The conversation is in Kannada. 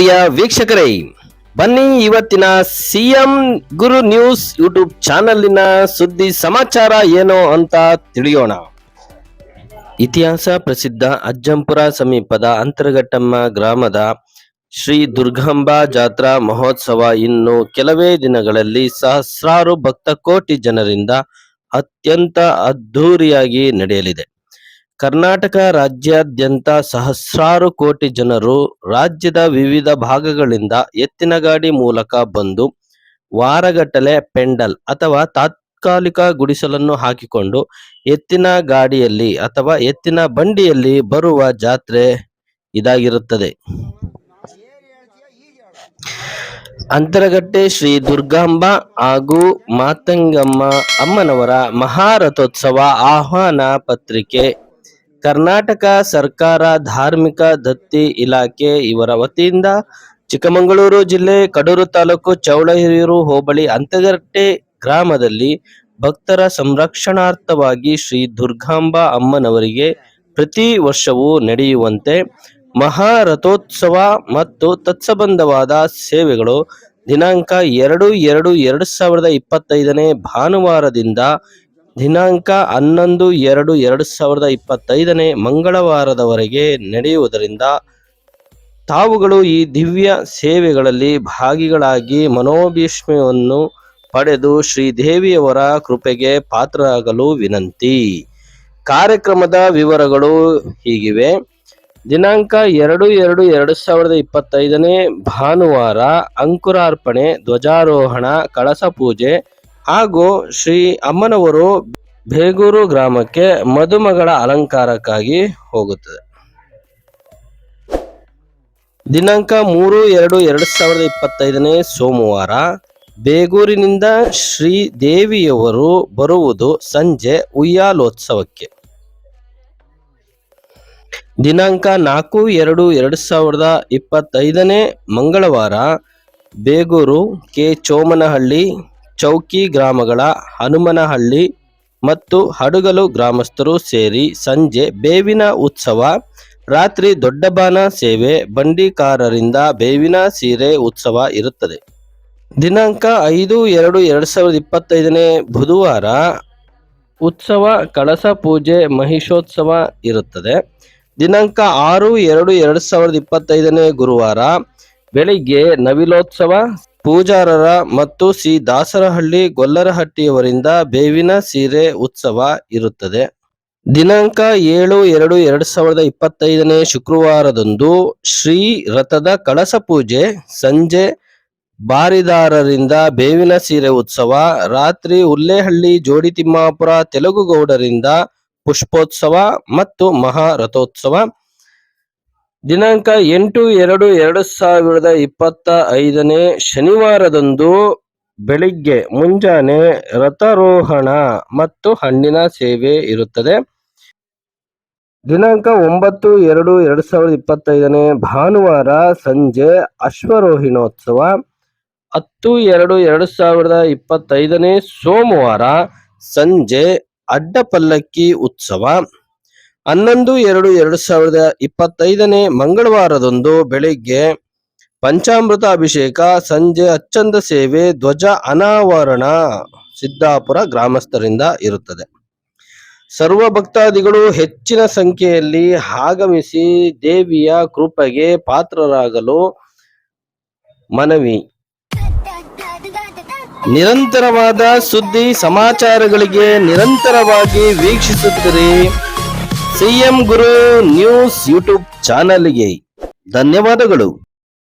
ಪ್ರಿಯ ವೀಕ್ಷಕರೇ, ಬನ್ನಿ ಇವತ್ತಿನ ಸಿಎಂ ಗುರು ನ್ಯೂಸ್ ಯೂಟ್ಯೂಬ್ ಚಾನಲ್ಲಿನ ಸುದ್ದಿ ಸಮಾಚಾರ ಏನು ಅಂತ ತಿಳಿಯೋಣ. ಇತಿಹಾಸ ಪ್ರಸಿದ್ಧ ಅಜ್ಜಂಪುರ ಸಮೀಪದ ಅಂತರಘಟ್ಟಮ್ಮ ಗ್ರಾಮದ ಶ್ರೀ ದುರ್ಗಾಂಬಾ ಜಾತ್ರಾ ಮಹೋತ್ಸವ ಇನ್ನು ಕೆಲವೇ ದಿನಗಳಲ್ಲಿ ಸಹಸ್ರಾರು ಭಕ್ತ ಕೋಟಿ ಜನರಿಂದ ಅತ್ಯಂತ ಅದ್ಧೂರಿಯಾಗಿ ನಡೆಯಲಿದೆ. ಕರ್ನಾಟಕ ರಾಜ್ಯಾದ್ಯಂತ ಸಹಸ್ರಾರು ಕೋಟಿ ಜನರು ರಾಜ್ಯದ ವಿವಿಧ ಭಾಗಗಳಿಂದ ಎತ್ತಿನ ಗಾಡಿ ಮೂಲಕ ಬಂದು ವಾರಗಟ್ಟಲೆ ಪೆಂಡಲ್ ಅಥವಾ ತಾತ್ಕಾಲಿಕ ಗುಡಿಸಲನ್ನು ಹಾಕಿಕೊಂಡು ಎತ್ತಿನ ಗಾಡಿಯಲ್ಲಿ ಅಥವಾ ಎತ್ತಿನ ಬಂಡಿಯಲ್ಲಿ ಬರುವ ಜಾತ್ರೆ ಇದಾಗಿರುತ್ತದೆ. ಅಂತರಗಟ್ಟೆ ಶ್ರೀ ದುರ್ಗಾಂಬ ಹಾಗೂ ಮಾತಂಗಮ್ಮ ಅಮ್ಮನವರ ಮಹಾರಥೋತ್ಸವ ಆಹ್ವಾನ ಪತ್ರಿಕೆ ಕರ್ನಾಟಕ ಸರ್ಕಾರ ಧಾರ್ಮಿಕ ದತ್ತಿ ಇಲಾಖೆ ಇವರ ವತಿಯಿಂದ ಚಿಕ್ಕಮಗಳೂರು ಜಿಲ್ಲೆ ಕಡೂರು ತಾಲೂಕು ಚೌಳಹಿರಿಯೂರು ಹೋಬಳಿ ಅಂತಗಟ್ಟೆ ಗ್ರಾಮದಲ್ಲಿ ಭಕ್ತರ ಸಂರಕ್ಷಣಾರ್ಥವಾಗಿ ಶ್ರೀ ದುರ್ಗಾಂಬಾ ಅಮ್ಮನವರಿಗೆ ಪ್ರತಿ ವರ್ಷವೂ ನಡೆಯುವಂತೆ ಮಹಾರಥೋತ್ಸವ ಮತ್ತು ತತ್ಸಂಬಂಧವಾದ ಸೇವೆಗಳು ದಿನಾಂಕ ಎರಡು ಎರಡು ಎರಡು ಸಾವಿರದ ಇಪ್ಪತ್ತೈದನೇ ಭಾನುವಾರದಿಂದ ದಿನಾಂಕ ಹನ್ನೊಂದು ಎರಡು ಎರಡು ಸಾವಿರದ ಇಪ್ಪತ್ತೈದನೇ ಮಂಗಳವಾರದವರೆಗೆ ನಡೆಯುವುದರಿಂದ ತಾವುಗಳು ಈ ದಿವ್ಯ ಸೇವೆಗಳಲ್ಲಿ ಭಾಗಿಗಳಾಗಿ ಮನೋಭೀಷ್ಮೆಯನ್ನು ಪಡೆದು ಶ್ರೀದೇವಿಯವರ ಕೃಪೆಗೆ ಪಾತ್ರರಾಗಲು ವಿನಂತಿ. ಕಾರ್ಯಕ್ರಮದ ವಿವರಗಳು ಹೀಗಿವೆ. ದಿನಾಂಕ ಎರಡು ಎರಡು ಎರಡು ಸಾವಿರದ ಇಪ್ಪತ್ತೈದನೇ ಭಾನುವಾರ ಅಂಕುರಾರ್ಪಣೆ, ಧ್ವಜಾರೋಹಣ, ಕಳಸ ಪೂಜೆ ಹಾಗೂ ಶ್ರೀ ಅಮ್ಮನವರು ಬೇಗೂರು ಗ್ರಾಮಕ್ಕೆ ಮದುಮಗಳ ಅಲಂಕಾರಕ್ಕಾಗಿ ಹೋಗುತ್ತದೆ. ದಿನಾಂಕ ಮೂರು ಎರಡು ಎರಡು ಸಾವಿರದ ಇಪ್ಪತ್ತೈದನೇ ಸೋಮವಾರ ಬೇಗೂರಿನಿಂದ ಶ್ರೀ ದೇವಿಯವರು ಬರುವುದು ಸಂಜೆ ಉಯ್ಯಾಲೋತ್ಸವಕ್ಕೆ. ದಿನಾಂಕ ನಾಲ್ಕು ಎರಡು ಎರಡು ಸಾವಿರದ ಇಪ್ಪತ್ತೈದನೇ ಮಂಗಳವಾರ ಬೇಗೂರು ಕೆ ಚೋಮನಹಳ್ಳಿ ಚೌಕಿ ಗ್ರಾಮಗಳ ಹನುಮನಹಳ್ಳಿ ಮತ್ತು ಹಡುಗಲು ಗ್ರಾಮಸ್ಥರು ಸೇರಿ ಸಂಜೆ ಬೇವಿನ ಉತ್ಸವ, ರಾತ್ರಿ ದೊಡ್ಡಬಾನ ಸೇವೆ, ಬಂಡಿಕಾರರಿಂದ ಬೇವಿನ ಸೀರೆ ಉತ್ಸವ ಇರುತ್ತದೆ. ದಿನಾಂಕ ಐದು ಎರಡು ಎರಡು ಸಾವಿರದ ಇಪ್ಪತ್ತೈದನೇ ಬುಧವಾರ ಉತ್ಸವ ಕಳಸ ಪೂಜೆ ಮಹಿಷೋತ್ಸವ ಇರುತ್ತದೆ. ದಿನಾಂಕ ಆರು ಎರಡು ಎರಡು ಸಾವಿರದ ಇಪ್ಪತ್ತೈದನೇ ಗುರುವಾರ ಬೆಳಿಗ್ಗೆ ನವಿಲೋತ್ಸವ ಪೂಜಾರರ ಮತ್ತು ಸಿ ದಾಸರಹಳ್ಳಿ ಗೊಲ್ಲರಹಟ್ಟಿಯವರಿಂದ ಬೇವಿನ ಸೀರೆ ಉತ್ಸವ ಇರುತ್ತದೆ. ದಿನಾಂಕ ಏಳು ಎರಡು ಎರಡು ಸಾವಿರದ ಇಪ್ಪತ್ತೈದನೇ ಶುಕ್ರವಾರದಂದು ಶ್ರೀ ರಥದ ಕಳಸ ಪೂಜೆ ಸಂಜೆ ಬಾರಿದಾರರಿಂದ ಬೇವಿನ ಸೀರೆ ಉತ್ಸವ, ರಾತ್ರಿ ಉಲ್ಲೇಹಳ್ಳಿ ಜೋಡಿ ತಿಮ್ಮಾಪುರ ತೆಲುಗುಗೌಡರಿಂದ ಪುಷ್ಪೋತ್ಸವ ಮತ್ತು ಮಹಾರಥೋತ್ಸವ ದಿನಾಂಕ ಎಂಟು ಎರಡು ಎರಡು ಸಾವಿರದ ಇಪ್ಪತ್ತ ಐದನೇ ಶನಿವಾರದಂದು ಬೆಳಿಗ್ಗೆ ಮುಂಜಾನೆ ರಥಾರೋಹಣ ಮತ್ತು ಹಣ್ಣಿನ ಸೇವೆ ಇರುತ್ತದೆ. ದಿನಾಂಕ ಒಂಬತ್ತು ಎರಡು ಎರಡು ಸಾವಿರದ ಇಪ್ಪತ್ತೈದನೇ ಭಾನುವಾರ ಸಂಜೆ ಅಶ್ವರೋಹಿಣೋತ್ಸವ. ಹತ್ತು ಎರಡು ಎರಡು ಸಾವಿರದ ಇಪ್ಪತ್ತೈದನೇ ಸೋಮವಾರ ಸಂಜೆ ಅಡ್ಡಪಲ್ಲಕ್ಕಿ ಉತ್ಸವ. ಹನ್ನೊಂದು ಎರಡು ಎರಡು ಸಾವಿರದ ಇಪ್ಪತ್ತೈದನೇ ಮಂಗಳವಾರದಂದು ಬೆಳಿಗ್ಗೆ ಪಂಚಾಮೃತ ಅಭಿಷೇಕ, ಸಂಜೆ ಅಚ್ಚಂದ ಸೇವೆ, ಧ್ವಜ ಅನಾವರಣ ಸಿದ್ದಾಪುರ ಗ್ರಾಮಸ್ಥರಿಂದ ಇರುತ್ತದೆ. ಸರ್ವ ಭಕ್ತಾದಿಗಳು ಹೆಚ್ಚಿನ ಸಂಖ್ಯೆಯಲ್ಲಿ ಆಗಮಿಸಿ ದೇವಿಯ ಕೃಪೆಗೆ ಪಾತ್ರರಾಗಲು ಮನವಿ. ನಿರಂತರವಾದ ಸುದ್ದಿ ಸಮಾಚಾರಗಳಿಗೆ ನಿರಂತರವಾಗಿ ವೀಕ್ಷಿಸುತ್ತಿರಿ. ಸಿಎಂ ಗುರು ನ್ಯೂಸ್ ಯೂಟ್ಯೂಬ್ ಚಾನಲ್ಗೆ ಧನ್ಯವಾದಗಳು.